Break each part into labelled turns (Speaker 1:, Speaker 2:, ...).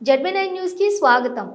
Speaker 1: ZB nine news కి స్వాగతం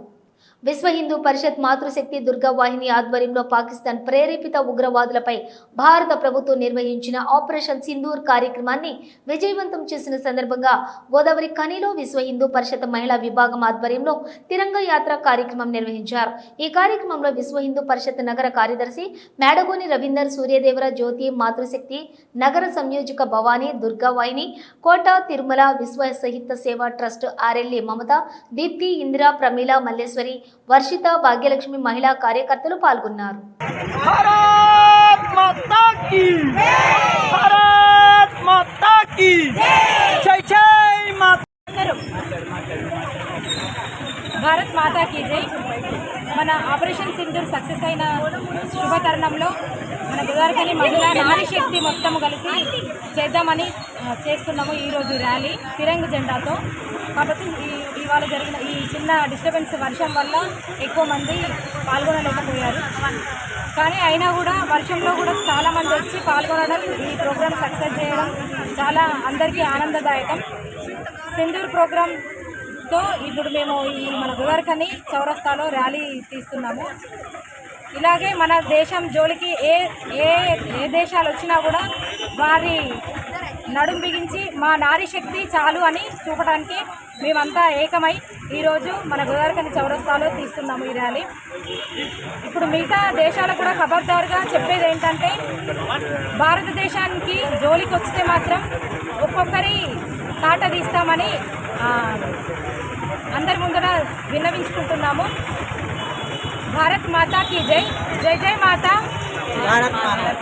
Speaker 1: విశ్వ హిందూ పరిషత్ మాతృశక్తి దుర్గా వాహిని ఆధ్వర్యంలో పాకిస్తాన్ ప్రేరేపిత ఉగ్రవాదులపై భారత ప్రభుత్వం నిర్వహించిన ఆపరేషన్ సింధూర్ కార్యక్రమాన్ని విజయవంతం చేసిన సందర్భంగా గోదావరి ఖనిలో విశ్వ హిందూ పరిషత్ మహిళా విభాగం ఆధ్వర్యంలో తిరంగ యాత్ర కార్యక్రమం నిర్వహించారు. ఈ కార్యక్రమంలో విశ్వ హిందూ పరిషత్ నగర కార్యదర్శి మేడగోని రవీందర్ సూర్యదేవర జ్యోతి మాతృశక్తి నగర సంయోజక భవానీ దుర్గావాహిని కోట తిరుమల విశ్వ సహిత సేవా ట్రస్ట్ ఆర్ఎల్ఏ మమత దీప్తి ఇందిరా ప్రమీల మల్లేశ్వరి వర్షిత భాగ్యలక్ష్మి మహిళా కార్యకర్తలు పాల్గొన్నారు.
Speaker 2: భారత్ మాతా కీ! జై మన ఆపరేషన్ సింధూర్ సక్సెస్ అయిన శుభతరుణంలో మన గోదావరికని మహిళా నారీ శక్తి మొత్తం కలిసి చేద్దామని చేస్తున్నాము ఈరోజు ర్యాలీ తిరంగ జెండాతో. కాబట్టి ఇవాళ జరిగిన ఈ చిన్న డిస్టర్బెన్స్ వర్షం వల్ల ఎక్కువ మంది పాల్గొనలేకపోయారు. కానీ అయినా కూడా వర్షంలో కూడా చాలామంది వచ్చి పాల్గొనడం ఈ ప్రోగ్రామ్ సక్సెస్ చేయడం చాలా అందరికీ ఆనందదాయకం. సింధూర్ ప్రోగ్రామ్తో ఇప్పుడు మేము ఈ మన గుదర్కని చౌరస్తాలో ర్యాలీ తీస్తున్నాము. ఇలాగే మన దేశం జోలికి ఏ ఏ ఏ దేశాలు వచ్చినా కూడా వారి నడుం బిగించి మా నారీ శక్తి చాలు అని చూపడానికి మేమంతా ఏకమై ఈరోజు మన గోదావరికని చౌరస్తాలో తీస్తున్నాము ఈ ర్యాలీ. ఇప్పుడు మిగతా దేశాలకు కూడా ఖబర్దారుగా చెప్పేది ఏంటంటే భారతదేశానికి జోలికి వస్తే మాత్రం ఒక్కొక్కరి కాట తీస్తామని అందరి ముందర విన్నవించుకుంటున్నాము. భారత్ మాతాకి జై. జై జై మాత.
Speaker 3: భారత్ మాతా.